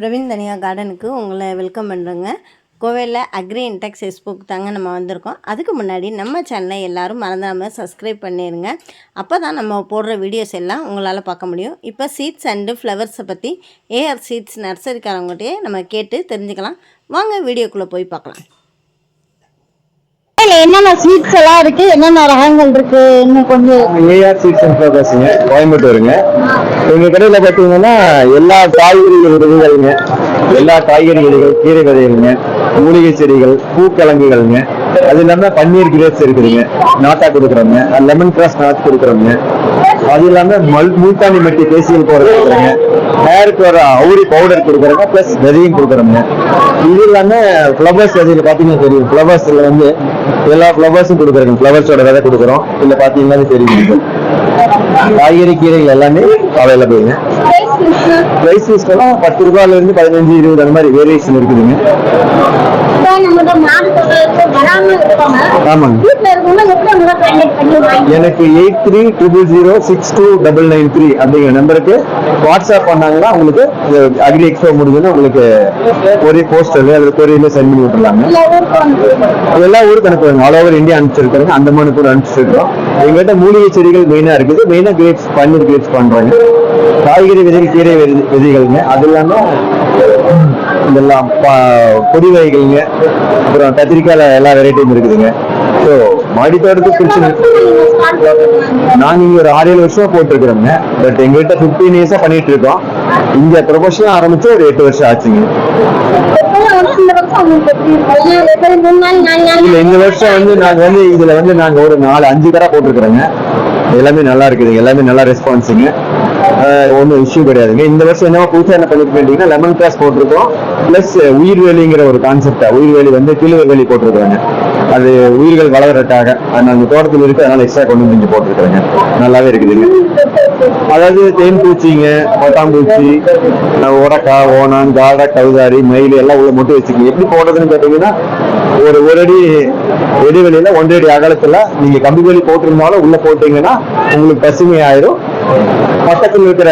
பிரவீன் தனியா கார்டனுக்கு உங்களை வெல்கம் பண்ணுறோங்க கோவையில் அக்ரி இன்டெக்ஸ் ஃபேஸ்புக் தாங்க நம்ம வந்திருக்கோம். அதுக்கு முன்னாடி நம்ம சேனலை எல்லாரும் மறந்துடாமல் சப்ஸ்கிரைப் பண்ணிடுங்க அப்போ தான் நம்ம போடுற வீடியோஸ் எல்லாம் உங்களால் பார்க்க முடியும். இப்போ சீட்ஸ் அண்டு ஃப்ளவர்ஸை பற்றி ஏஆர் சீட்ஸ் நர்சரிக்காரவங்ககிட்டயே நம்ம கேட்டு தெரிஞ்சுக்கலாம். வாங்க வீடியோக்குள்ளே போய் பார்க்கலாம். என்னென்ன ஸ்வீட்ஸ் எல்லாம் இருக்கு? என்னென்ன ரகங்கள் இருக்கு? இன்னும் கொஞ்சம் ஏஆர் சீட்ஸ் அண்ட் ஃப்ளவர்ஸுங்க கோயம்புத்தூருங்க. எங்க கடையில பாத்தீங்கன்னா எல்லா காய்கறி விதைகளுங்க எல்லா காய்கறி விதைகள் கீரை விதைகளுங்க மூலிகை செடிகள் பூக்கிழங்குகள்ங்க அது இல்லாம பன்னீர் கிரேப்ஸ் இருக்குதுங்க. நாட்டா கொடுக்குறோங்க. லெமன் கிராஸ் நாட் கொடுக்குறோங்க. அது இல்லாம மல் மூத்தாண்டி மட்டி பேசியல் போறது ஹேருக்கு வர அவுரி பவுடர் கொடுக்குறோங்க பிளஸ் விதையும் கொடுக்குறோங்க இது இல்லாம ஃப்ளவர்ஸ் விதையில பாத்தீங்கன்னா தெரியும். ஃப்ளவர்ஸ்ல வந்து எல்லா ஃப்ளவர்ஸும் கொடுக்குறோங்க ஃப்ளவர்ஸோட விதை கொடுக்குறோம். இல்ல பாத்தீங்கன்னா தெரியும். காய்கறி கீரைகள் எல்லாமே அவைலபிள்ங்க பிரைஸ் எல்லாம் பத்து ரூபாயில இருந்து பதினஞ்சு இருபது அந்த மாதிரி வேரியேஷன் இருக்குதுங்க. எனக்கு eight three triple zero six two double nine three அப்படிங்கிற நம்பருக்கு வாட்ஸ்அப் பண்ணாங்கன்னா உங்களுக்கு அக்ரி எக்ஸ்போ முடிஞ்சுன்னா உங்களுக்கு ஒரே போஸ்டர்ல அல்லது கொரியர்ல சென்ட் பண்ணி வந்து எல்லா ஊருக்கு அனுப்புவாங்க. ஆல் ஓவர் இந்தியா அனுப்பிச்சிருக்காங்க அந்தமானு கூட அனுப்பிச்சிருக்கோம் எங்கிட்ட மூலிகை செடிகள் மெயினா இருக்குது. மெயினா கிரேப்ஸ் பன்னீர் கிரேப்ஸ் பண்றாங்க. காய்கறி விதைகள் கீரை விதை- விதைகள்ங்க. அது இல்லாம இதெல்லாம் பா- கொடி வகைகள்ங்க. அப்புறம் கத்திரிக்காயில் எல்லா வெரைட்டியும் இருக்குதுங்க. ஸோ மாடித்தோட்டத்துக்கு பிரச்சனை நீங்க ஸ்டார்ட் ஒரு ஆறு ஏழு வருஷமா போட்டிருக்கிறோங்க பட் எங்ககிட்ட ஃபிஃப்டீன் இயர்ஸாக பண்ணிட்டு இருக்கோம் இங்கே ப்ரொஃபஷனல் ஆரம்பிச்சு ஒரு எட்டு வருஷம் ஆச்சுங்க. இந்த வருஷம் இல்ல இந்த வருஷம் வந்து நாங்க வந்து இதுல வந்து நாங்க ஒரு நாலு அஞ்சு கடை போட்டிருக்கிறோங்க. எல்லாமே நல்லா இருக்குது எல்லாமே நல்லா ரெஸ்பான்ஸுங்க ஒன்றும் இஷ்யூ கிடையாதுங்க இந்த வருஷம் என்ன புதுசாக என்ன பண்ணிருக்கீங்கன்னா லெமன் கிராஸ் போட்டிருக்கோம் ப்ளஸ் உயிர் வேலிங்கிற ஒரு கான்செப்டா உயிர்வேலி வந்து கிழுவவேலி போட்டிருக்காங்க அது உயிர்கள் வளர்றதுக்காக. அது அந்த தோட்டத்தில் இருக்கு அதனால எக்ஸ்ட்ரா கொண்டு வந்து போட்டிருக்காங்க நல்லாவே இருக்குதுங்க அதாவது தேன் பூச்சிங்க பட்டாம்பூச்சி உரக்கா ஓணான் காடா கவுதாரி மயில் எல்லாம் உள்ள மட்டும் வச்சுக்கோங்க. எப்படி போடுறதுன்னு கேட்டீங்கன்னா ஒரு ஒரு அடி இடைவெளியில ஒன்றடி அகலத்துல நீங்க கம்பி வேலி போட்டிருந்தாலும் உள்ள போட்டீங்கன்னா உங்களுக்கு பசுமை ஆயிரும் பக்கத்தில் இருக்கிற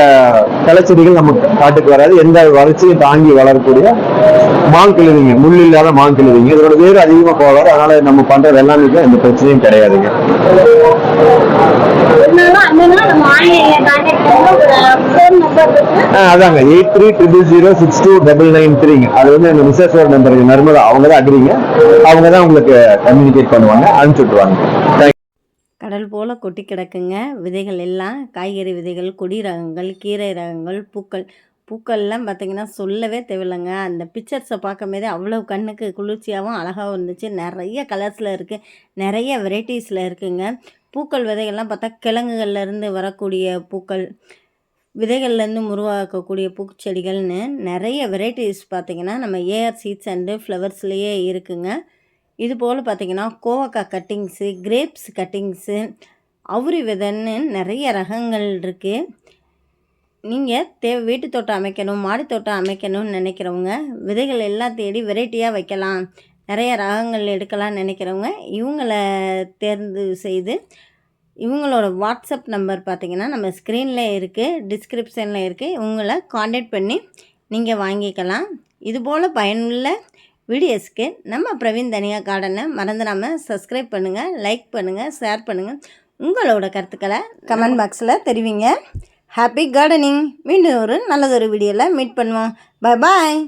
களைச்செடிகள் நமக்கு காட்டுக்கு வராது. எந்த வளர்ச்சியும் தாங்கி வளரக்கூடிய மான் கிழவிங்க முள் இல்லாத மான் கிழவிங்க இதோட வேறு அதிகமா போகாது. அதனால நம்ம பண்றது எல்லாமே எந்த பிரச்சனையும் கிடையாதுங்க. நம்பர் அதாங்க. Eight three triple zero six two double nine த்ரீங்க அது வந்து எங்க மிஸ்ஸஸோட நம்பருங்க நர்மதா அவங்க தான் அக்ரிங்க அவங்க தான் உங்களுக்கு கம்யூனிகேட் பண்ணுவாங்க. அனுப்பிச்சு விட்டுருவாங்க. கடல் போல் கொட்டி கிடக்குங்க. விதைகள் எல்லாம் காய்கறி விதைகள் கொடி ரகங்கள் கீரை ரகங்கள் பூக்கள். பூக்கள்லாம் பார்த்திங்கன்னா சொல்லவே தேவையில்லைங்க. அந்த பிக்சர்ஸை பார்க்கும்போதே அவ்வளோ கண்ணுக்கு குளிர்ச்சியாகவும் அழகாகவும் இருந்துச்சு. நிறைய கலர்ஸில் இருக்குது நிறைய வெரைட்டிஸில் இருக்குதுங்க பூக்கள் விதைகள்லாம் பார்த்தா கிழங்குகள்லேருந்து வரக்கூடிய பூக்கள் விதைகள்லேருந்து உருவாக்கக்கூடிய பூச்செடிகள்னு நிறைய வெரைட்டிஸ் பார்த்திங்கன்னா நம்ம ஏஆர் சீட்ஸ் அண்டு ஃப்ளவர்ஸ்லேயே இருக்குங்க. இது போல் பார்த்தீங்கன்னா கோவக்காய் கட்டிங்ஸு கிரேப்ஸ் கட்டிங்ஸு அவுரி விதைன்னு நிறைய ரகங்கள் இருக்குது நீங்கள் தே வீட்டு தோட்டம் அமைக்கணும் மாடி தோட்டம் அமைக்கணும்னு நினைக்கிறவங்க விதைகள் எல்லாம் தேடி வெரைட்டியாக வைக்கலாம் நிறைய ரகங்கள் எடுக்கலாம்னு நினைக்கிறவங்க இவங்களை தேர்ந்து செய்து இவங்களோட வாட்ஸ்அப் நம்பர் பார்த்தீங்கன்னா நம்ம ஸ்க்ரீனில் இருக்குது டிஸ்கிரிப்ஷனில் இருக்குது இவங்கள காண்டாக்ட் பண்ணி நீங்கள் வாங்கிக்கலாம். இதுபோல் பயனுள்ள வீடியோஸ்க்கு நம்ம பிரவீன் தனியா கார்டனை மறந்துடாமல் சப்ஸ்கிரைப் பண்ணுங்கள் லைக் பண்ணுங்கள் ஷேர் பண்ணுங்கள் உங்களோட கருத்துக்களை கமெண்ட் பாக்ஸில் தெரிவிங்க. ஹாப்பி கார்டனிங் மீண்டும் ஒரு நல்லதொரு வீடியோவில் மீட் பண்ணுவோம். Bye bye